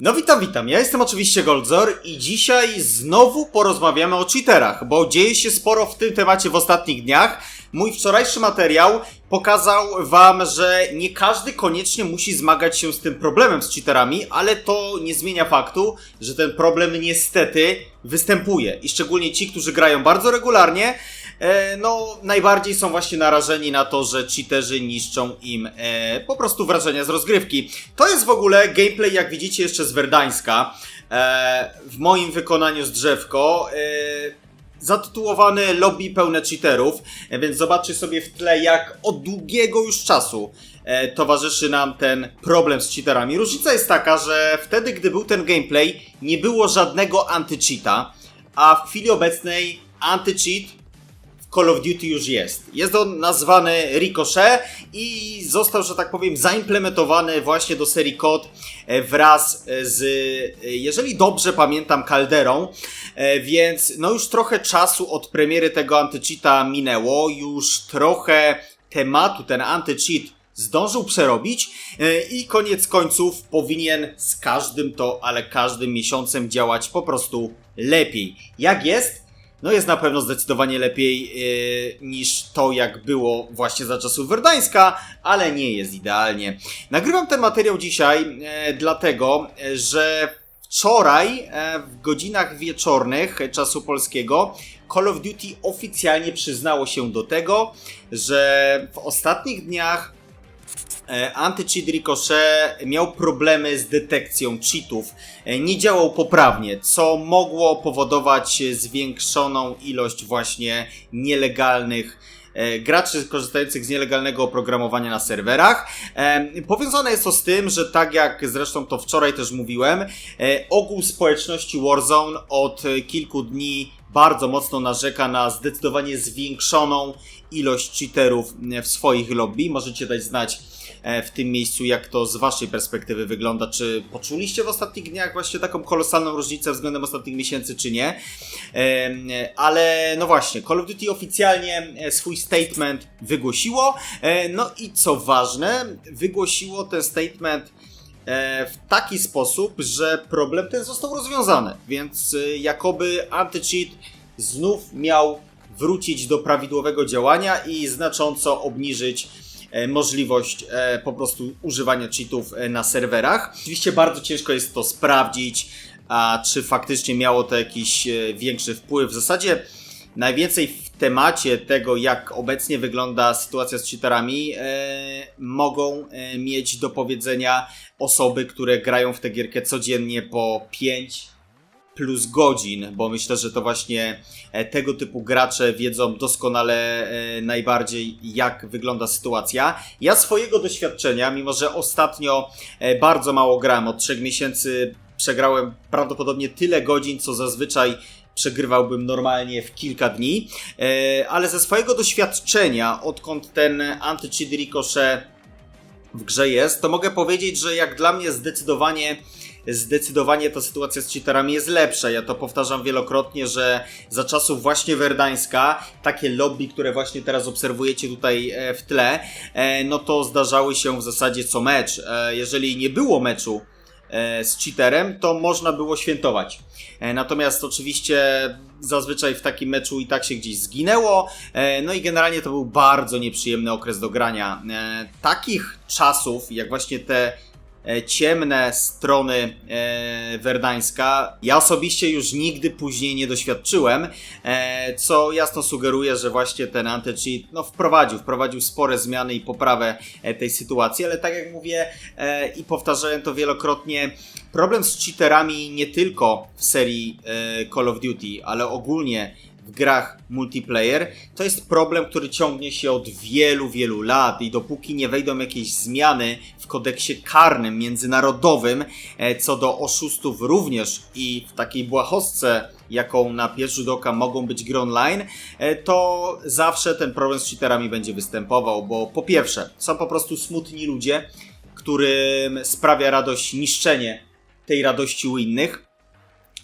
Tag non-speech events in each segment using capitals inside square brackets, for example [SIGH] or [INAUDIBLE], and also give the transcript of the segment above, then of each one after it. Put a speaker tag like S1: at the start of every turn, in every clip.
S1: No witam, witam. Ja jestem oczywiście Goldzor i dzisiaj znowu porozmawiamy o cheaterach, bo dzieje się sporo w tym temacie w ostatnich dniach. Mój wczorajszy materiał pokazał wam, że nie każdy koniecznie musi zmagać się z tym problemem z cheaterami, ale to nie zmienia faktu, że ten problem niestety występuje. I szczególnie ci, którzy grają bardzo regularnie, no najbardziej są właśnie narażeni na to, że cheaterzy niszczą im e, po prostu wrażenia z rozgrywki. To jest w ogóle gameplay, jak widzicie, jeszcze z Werdańska. E, w moim wykonaniu z drzewko. E, zatytułowany Lobby pełne cheaterów, e, więc zobaczcie sobie w tle, jak od długiego już czasu e, towarzyszy nam ten problem z cheaterami. Różnica jest taka, że wtedy, gdy był ten gameplay, nie było żadnego anti-cheata, a w chwili obecnej anti-cheat Call of Duty już jest. Jest on nazwany Ricochet i został, że tak powiem, zaimplementowany właśnie do serii COD e, wraz z, e, jeżeli dobrze pamiętam, Calderą, E, więc no już trochę czasu od premiery tego antycheata minęło, już trochę tematu ten antycheat zdążył przerobić e, i koniec końców powinien z każdym to, ale każdym miesiącem działać po prostu lepiej. Jak jest? No jest na pewno zdecydowanie lepiej yy, niż to, jak było właśnie za czasów Werdańska, ale nie jest idealnie. Nagrywam ten materiał dzisiaj yy, dlatego, yy, że wczoraj e, w godzinach wieczornych czasu polskiego Call of Duty oficjalnie przyznało się do tego, że w ostatnich dniach Anti-cheat Ricochet miał problemy z detekcją cheatów. E, Nie działał poprawnie, co mogło powodować zwiększoną ilość właśnie nielegalnych e, graczy korzystających z nielegalnego oprogramowania na serwerach. E, Powiązane jest to z tym, że tak jak zresztą to wczoraj też mówiłem, e, ogół społeczności Warzone od e, kilku dni bardzo mocno narzeka na zdecydowanie zwiększoną ilość cheaterów e, w swoich lobby. Możecie dać znać e, w tym miejscu, jak to z waszej perspektywy wygląda. Czy poczuliście w ostatnich dniach właśnie taką kolosalną różnicę względem ostatnich miesięcy, czy nie? Em, Ale no właśnie, Call of Duty oficjalnie e, swój statement wygłosiło. E, No i co ważne, wygłosiło ten statement e, w taki sposób, że problem ten został rozwiązany. Więc e, jakoby anti-cheat znów miał wrócić do prawidłowego działania i znacząco obniżyć e, możliwość e, po prostu używania cheatów e, na serwerach. Oczywiście bardzo ciężko jest to sprawdzić, a czy faktycznie miało to jakiś e, większy wpływ. W zasadzie najwięcej temacie tego, jak obecnie wygląda sytuacja z cheaterami, e, mogą e, mieć do powiedzenia osoby, które grają w tę gierkę codziennie po 5 plus godzin, bo myślę, że to właśnie e, tego typu gracze wiedzą doskonale e, najbardziej, jak wygląda sytuacja. Ja swojego doświadczenia, mimo że ostatnio e, bardzo mało grałem, od 3 miesięcy przegrałem prawdopodobnie tyle godzin, co zazwyczaj przegrywałbym normalnie w kilka dni, e, ale ze swojego doświadczenia, odkąd ten anti-cheat Ricochet w grze jest, to mogę powiedzieć, że jak dla mnie zdecydowanie zdecydowanie ta sytuacja z cheaterami jest lepsza. Ja to powtarzam wielokrotnie, że za czasów właśnie Werdańska takie lobby, które właśnie teraz obserwujecie tutaj e, w tle, e, no to zdarzały się w zasadzie co mecz. Jeżeli nie było meczu z cheaterem, to można było świętować. E, Natomiast oczywiście zazwyczaj w takim meczu i tak się gdzieś zginęło. E, No i generalnie to był bardzo nieprzyjemny okres do grania. E, Takich czasów, jak właśnie te e, ciemne strony e, Werdańska, ja osobiście już nigdy później nie doświadczyłem, e, co jasno sugeruje, że właśnie ten anti-cheat no, wprowadził, wprowadził spore zmiany i poprawę e, tej sytuacji, ale tak jak mówię e, i powtarzałem to wielokrotnie, problem z cheaterami nie tylko w serii e, Call of Duty, ale ogólnie w grach multiplayer, to jest problem, który ciągnie się od wielu, wielu lat i dopóki nie wejdą jakieś zmiany w kodeksie karnym międzynarodowym e, co do oszustów również i w takiej błahostce, jaką na pierwszy rzut oka mogą być gry online, e, to zawsze ten problem z cheaterami będzie występował, bo po pierwsze, są po prostu smutni ludzie, którym sprawia radość niszczenie tej radości u innych,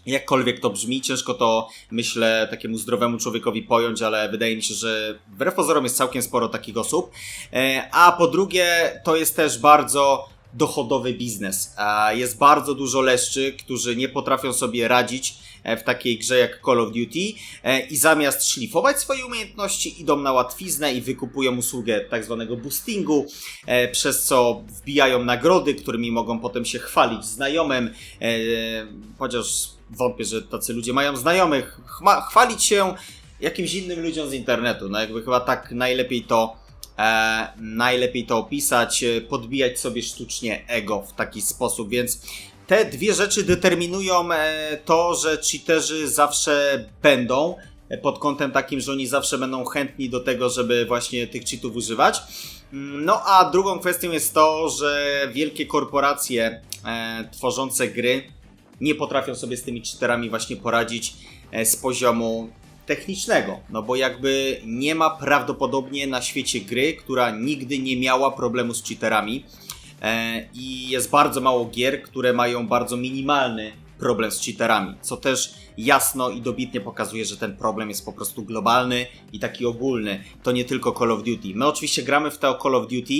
S1: Jakkolwiek to brzmi, ciężko to myślę takiemu zdrowemu człowiekowi pojąć, ale wydaje mi się, że wbrew pozorom jest całkiem sporo takich osób. E, A po drugie, to jest też bardzo dochodowy biznes. E, Jest bardzo dużo leszczy, którzy nie potrafią sobie radzić e, w takiej grze jak Call of Duty i zamiast szlifować swoje umiejętności idą na łatwiznę i wykupują usługę tak zwanego boostingu, przez co wbijają nagrody, którymi mogą potem się chwalić znajomym, chociaż wątpię, że tacy ludzie mają znajomych, chwalić się jakimś innym ludziom z internetu, no jakby chyba tak najlepiej to e, najlepiej to opisać, e, podbijać sobie sztucznie ego w taki sposób, więc te dwie rzeczy determinują e, to, że cheaterzy zawsze będą e, pod kątem takim, że oni zawsze będą chętni do tego, żeby właśnie tych cheatów używać. Mm, No a drugą kwestią jest to, że wielkie korporacje tworzące gry nie potrafią sobie z tymi cheaterami właśnie poradzić e, z poziomu technicznego, no bo jakby nie ma prawdopodobnie na świecie gry, która nigdy nie miała problemu z cheaterami e, i jest bardzo mało gier, które mają bardzo minimalny problem z cheaterami, co też jasno i dobitnie pokazuje, że ten problem jest po prostu globalny i taki ogólny. To nie tylko Call of Duty. My oczywiście gramy w to Call of Duty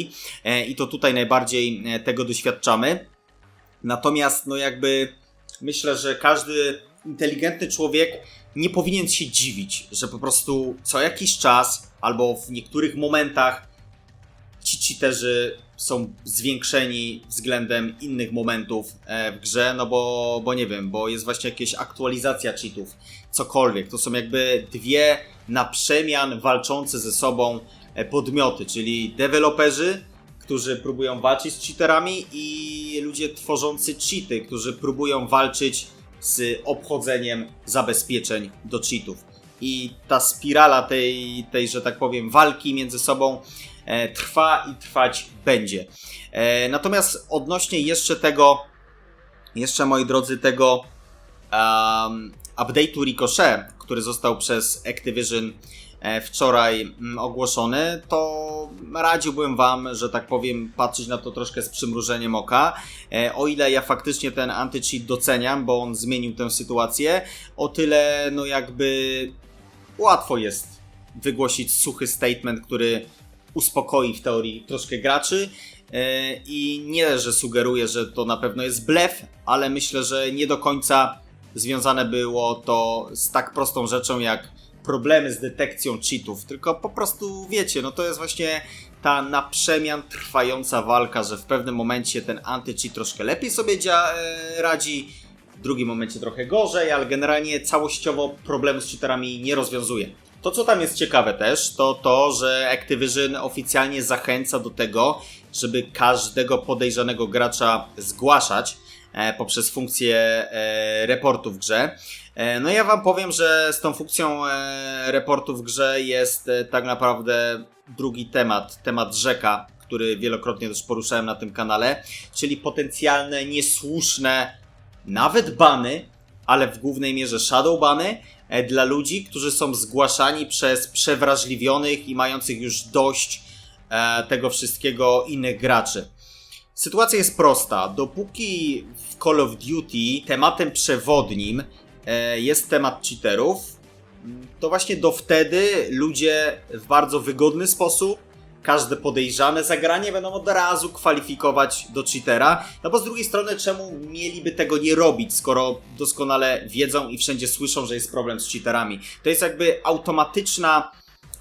S1: e, i to tutaj najbardziej tego doświadczamy. Natomiast no jakby myślę, że każdy inteligentny człowiek nie powinien się dziwić, że po prostu co jakiś czas albo w niektórych momentach ci cheaterzy są zwiększeni względem innych momentów e, w grze, no bo, bo nie wiem, bo jest właśnie jakaś aktualizacja cheatów, cokolwiek. To są jakby dwie na przemian walczące ze sobą e, podmioty, czyli deweloperzy, którzy próbują walczyć z cheaterami i ludzie tworzący cheaty, którzy próbują walczyć z obchodzeniem zabezpieczeń do cheatów. I ta spirala tej, tej że tak powiem, walki między sobą e, trwa i trwać będzie. E, natomiast odnośnie jeszcze tego, jeszcze moi drodzy, tego um, update'u Ricochet, który został przez Activision wczoraj mm, ogłoszony, to radziłbym Wam, że tak powiem, patrzeć na to troszkę z przymrużeniem oka. E, O ile ja faktycznie ten anti-cheat doceniam, bo on zmienił tę sytuację, o tyle no jakby łatwo jest wygłosić suchy statement, który uspokoi w teorii troszkę graczy. E, I nie, że sugeruję, że to na pewno jest blef, ale myślę, że nie do końca związane było to z tak prostą rzeczą jak problemy z detekcją cheatów, tylko po prostu wiecie, no to jest właśnie ta na przemian trwająca walka, że w pewnym momencie ten anty-cheat troszkę lepiej sobie dzia- e, radzi, w drugim momencie trochę gorzej, ale generalnie całościowo problemu z cheaterami nie rozwiązuje. To, co tam jest ciekawe też, to to, że Activision oficjalnie zachęca do tego, żeby każdego podejrzanego gracza zgłaszać poprzez funkcję e, reportu w grze. E, no ja wam powiem, że z tą funkcją e, reportu w grze jest e, tak naprawdę drugi temat, temat rzeka, który wielokrotnie też poruszałem na tym kanale, czyli potencjalne niesłuszne nawet bany, ale w głównej mierze shadow bany e, dla ludzi, którzy są zgłaszani przez przewrażliwionych i mających już dość e, tego wszystkiego innych graczy. Sytuacja jest prosta. Dopóki w Call of Duty tematem przewodnim e, jest temat cheaterów, to właśnie do wtedy ludzie w bardzo wygodny sposób każde podejrzane zagranie będą od razu kwalifikować do cheatera. No bo z drugiej strony, czemu mieliby tego nie robić, skoro doskonale wiedzą i wszędzie słyszą, że jest problem z cheaterami? To jest jakby automatyczna,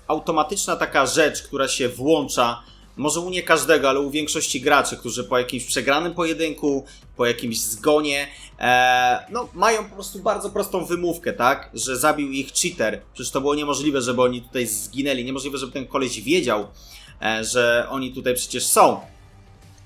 S1: automatyczna taka rzecz, która się włącza. Może u nie każdego, ale u większości graczy, którzy po jakimś przegranym pojedynku, po jakimś zgonie, e, no mają po prostu bardzo prostą wymówkę, tak? Że zabił ich cheater. Przecież to było niemożliwe, żeby oni tutaj zginęli. Niemożliwe, żeby ten koleś wiedział, e, że oni tutaj przecież są.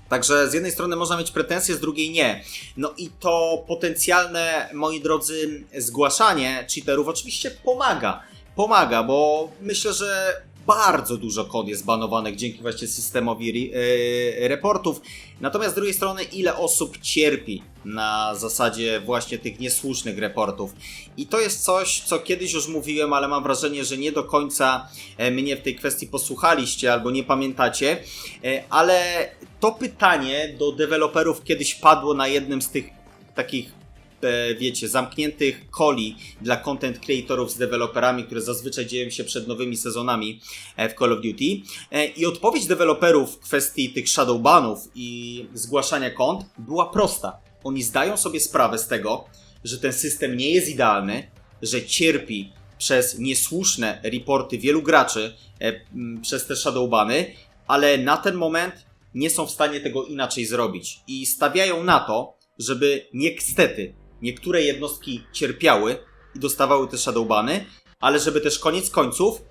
S1: Także z jednej strony można mieć pretensje, z drugiej nie. No i to potencjalne, moi drodzy, zgłaszanie cheaterów oczywiście pomaga. Pomaga, bo myślę, że bardzo dużo kod jest banowanych dzięki właśnie systemowi e, reportów. Natomiast z drugiej strony, ile osób cierpi na zasadzie właśnie tych niesłusznych reportów. I to jest coś, co kiedyś już mówiłem, ale mam wrażenie, że nie do końca e, mnie w tej kwestii posłuchaliście albo nie pamiętacie. E, Ale to pytanie do deweloperów kiedyś padło na jednym z tych takich wiecie, zamkniętych coli dla content creatorów z deweloperami, które zazwyczaj dzieją się przed nowymi sezonami e, w Call of Duty. E, I odpowiedź deweloperów w kwestii tych shadowbanów i zgłaszania kont była prosta. Oni zdają sobie sprawę z tego, że ten system nie jest idealny, że cierpi przez niesłuszne reporty wielu graczy e, przez te shadowbany, ale na ten moment nie są w stanie tego inaczej zrobić i stawiają na to, żeby niestety niektóre jednostki cierpiały i dostawały te shadowbany, ale żeby też koniec końców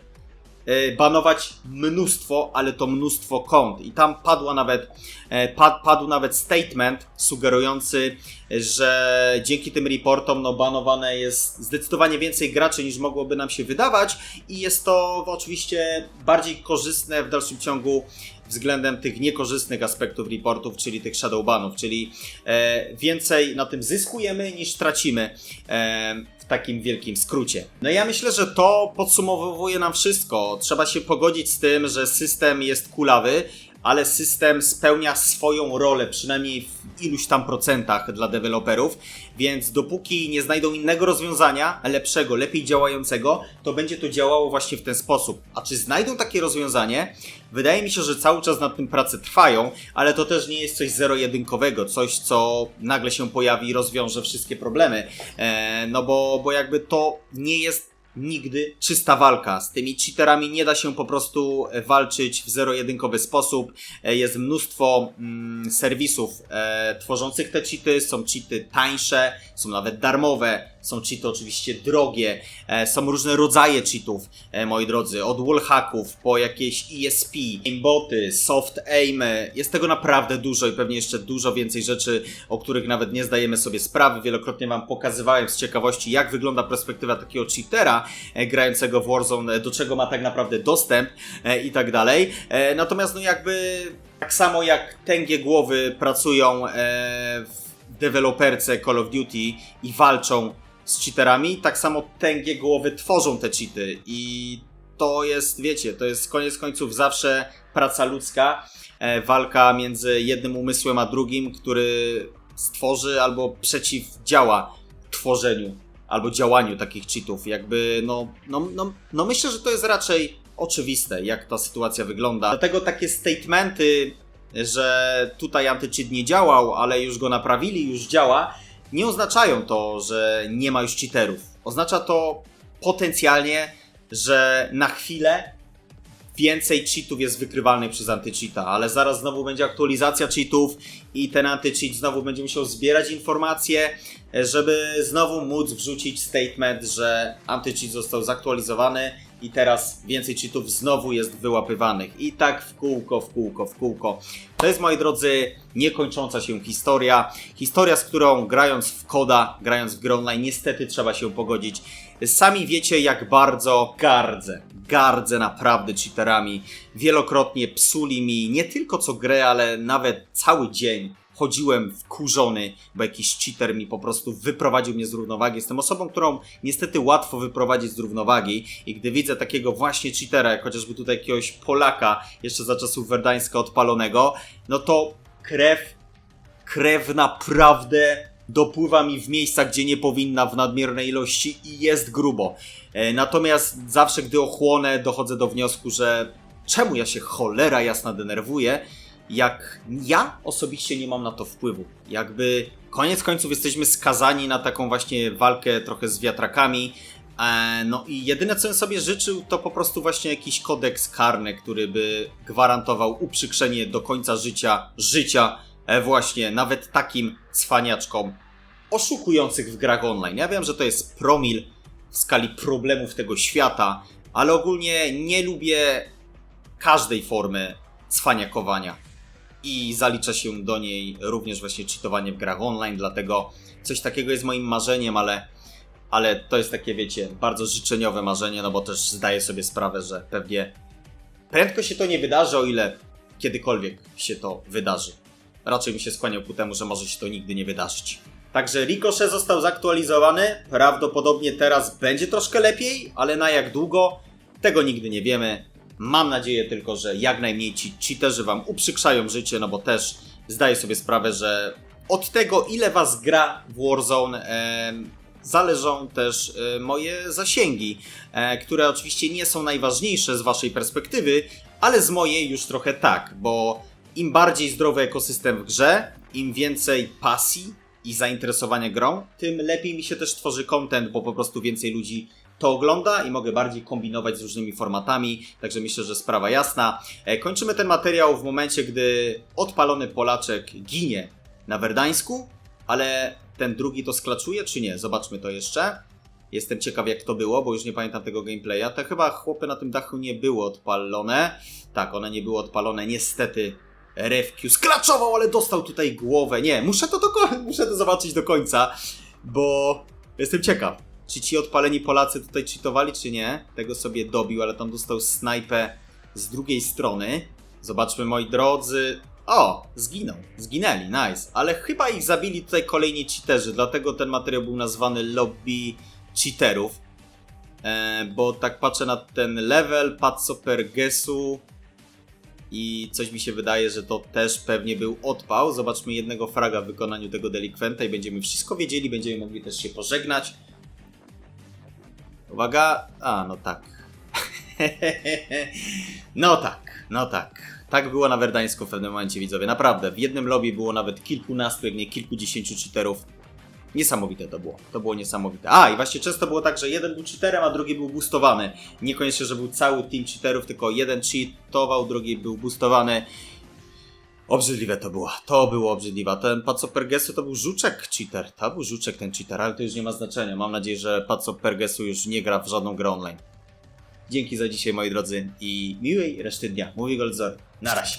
S1: e, banować mnóstwo, ale to mnóstwo kont. I tam padła nawet, e, pad, padł nawet statement sugerujący, że dzięki tym reportom no, banowane jest zdecydowanie więcej graczy niż mogłoby nam się wydawać i jest to oczywiście bardziej korzystne w dalszym ciągu względem tych niekorzystnych aspektów reportów, czyli tych shadowbanów, czyli e, więcej na tym zyskujemy niż tracimy e, w takim wielkim skrócie. No ja myślę, że to podsumowuje nam wszystko. Trzeba się pogodzić z tym, że system jest kulawy, ale system spełnia swoją rolę, przynajmniej w iluś tam procentach dla deweloperów, więc dopóki nie znajdą innego rozwiązania, lepszego, lepiej działającego, to będzie to działało właśnie w ten sposób. A czy znajdą takie rozwiązanie? Wydaje mi się, że cały czas nad tym prace trwają, ale to też nie jest coś zero-jedynkowego, coś co nagle się pojawi i rozwiąże wszystkie problemy. E, no bo, bo jakby to nie jest nigdy czysta walka. Z tymi cheaterami nie da się po prostu e, walczyć w zero-jedynkowy sposób. E, Jest mnóstwo mm, serwisów e, tworzących te cheaty. Są cheaty tańsze, są nawet darmowe, są cheaty oczywiście drogie, e, są różne rodzaje cheatów, e, moi drodzy. Od wallhacków po jakieś ESP, aimboty, soft aimy. Jest tego naprawdę dużo i pewnie jeszcze dużo więcej rzeczy, o których nawet nie zdajemy sobie sprawy. Wielokrotnie Wam pokazywałem z ciekawości, jak wygląda perspektywa takiego cheatera e, grającego w Warzone, do czego ma tak naprawdę dostęp i tak dalej. Natomiast no jakby tak samo jak tęgie głowy pracują w deweloperce Call of Duty i walczą z cheaterami, tak samo tęgie głowy tworzą te cheaty i to jest, wiecie, to jest koniec końców zawsze praca ludzka, e, walka między jednym umysłem a drugim, który stworzy albo przeciwdziała tworzeniu albo działaniu takich cheatów. Jakby, no, no, no, no myślę, że to jest raczej oczywiste, jak ta sytuacja wygląda. Dlatego takie statementy, że tutaj anty-cheat nie działał, ale już go naprawili, już działa, nie oznaczają to, że nie ma już cheaterów. Oznacza to potencjalnie, że na chwilę więcej cheatów jest wykrywalnych przez anty-cheata, ale zaraz znowu będzie aktualizacja cheatów i ten anty-cheat znowu będzie musiał zbierać informacje, żeby znowu móc wrzucić statement, że anty-cheat został zaktualizowany i teraz więcej cheatów znowu jest wyłapywanych. I tak w kółko, w kółko, w kółko. To jest, moi drodzy, niekończąca się historia. Historia, z którą grając w koda, grając w gry online, niestety trzeba się pogodzić. Sami wiecie, jak bardzo gardzę. Gardzę naprawdę cheaterami. Wielokrotnie psuli mi nie tylko co grę, ale nawet cały dzień chodziłem wkurzony, bo jakiś cheater mi po prostu wyprowadził mnie z równowagi. Jestem osobą, którą niestety łatwo wyprowadzić z równowagi i gdy widzę takiego właśnie cheatera, jak chociażby tutaj jakiegoś Polaka, jeszcze za czasów Werdańska odpalonego, no to krew, krew naprawdę dopływa mi w miejsca, gdzie nie powinna w nadmiernej ilości i jest grubo. E, Natomiast zawsze, gdy ochłonę, dochodzę do wniosku, że czemu ja się cholera jasna denerwuję, jak ja osobiście nie mam na to wpływu. Jakby koniec końców jesteśmy skazani na taką właśnie walkę trochę z wiatrakami. E, No i jedyne co bym sobie życzył to po prostu właśnie jakiś kodeks karny, który by gwarantował uprzykrzenie do końca życia, życia e, właśnie nawet takim cwaniaczkom oszukujących w grach online. Ja wiem, że to jest promil w skali problemów tego świata, ale ogólnie nie lubię każdej formy cwaniakowania i zalicza się do niej również właśnie cheatowanie w grach online, dlatego coś takiego jest moim marzeniem, ale, ale to jest takie, wiecie, bardzo życzeniowe marzenie, no bo też zdaję sobie sprawę, że pewnie prędko się to nie wydarzy, o ile kiedykolwiek się to wydarzy. Raczej bym się skłaniał ku temu, że może się to nigdy nie wydarzyć. Także Ricochet został zaktualizowany, prawdopodobnie teraz będzie troszkę lepiej, ale na jak długo, tego nigdy nie wiemy. Mam nadzieję tylko, że jak najmniej ci cheaterzy wam uprzykrzają życie, no bo też zdaję sobie sprawę, że od tego, ile was gra w Warzone, em, zależą też e, moje zasięgi, e, które oczywiście nie są najważniejsze z waszej perspektywy, ale z mojej już trochę tak, bo im bardziej zdrowy ekosystem w grze, im więcej pasji i zainteresowania grą, tym lepiej mi się też tworzy content, bo po prostu więcej ludzi to ogląda i mogę bardziej kombinować z różnymi formatami, także myślę, że sprawa jasna. E, Kończymy ten materiał w momencie, gdy odpalony Polaczek ginie na Werdańsku, ale ten drugi to sklaczuje, czy nie? Zobaczmy to jeszcze. Jestem ciekaw, jak to było, bo już nie pamiętam tego gameplaya. To chyba chłopy na tym dachu nie były odpalone. Tak, one nie były odpalone. Niestety Refq sklaczował, ale dostał tutaj głowę. Nie, muszę to, do, [LAUGHS] muszę to zobaczyć do końca, bo jestem ciekaw. Czy ci odpaleni Polacy tutaj cheatowali, czy nie? Tego sobie dobił, ale tam dostał snajpę z drugiej strony. Zobaczmy, moi drodzy. O, zginął. Zginęli, nice. Ale chyba ich zabili tutaj kolejni cheaterzy, dlatego ten materiał był nazwany Lobby Cheaterów. E, bo tak patrzę na ten level, Patso Pergesu i coś mi się wydaje, że to też pewnie był odpał. Zobaczmy jednego fraga w wykonaniu tego delikwenta i będziemy wszystko wiedzieli, będziemy mogli też się pożegnać. Uwaga, a no tak. [LAUGHS] no tak, no tak. Tak było na Werdańsku w pewnym momencie, widzowie. Naprawdę, w jednym lobby było nawet kilkunastu, jak nie kilkudziesięciu cheaterów. Niesamowite to było. To było niesamowite. A, i właśnie często było tak, że jeden był cheaterem, a drugi był boostowany. Niekoniecznie, że był cały team cheaterów, tylko jeden cheatował, drugi był boostowany. Obrzydliwe to było. To było obrzydliwe. Ten Paco Pergesu to był żuczek cheater. To był żuczek ten cheater, ale to już nie ma znaczenia. Mam nadzieję, że Paco Pergesu już nie gra w żadną grę online. Dzięki za dzisiaj, moi drodzy, i miłej reszty dnia. Mówi Goldzor. Na razie.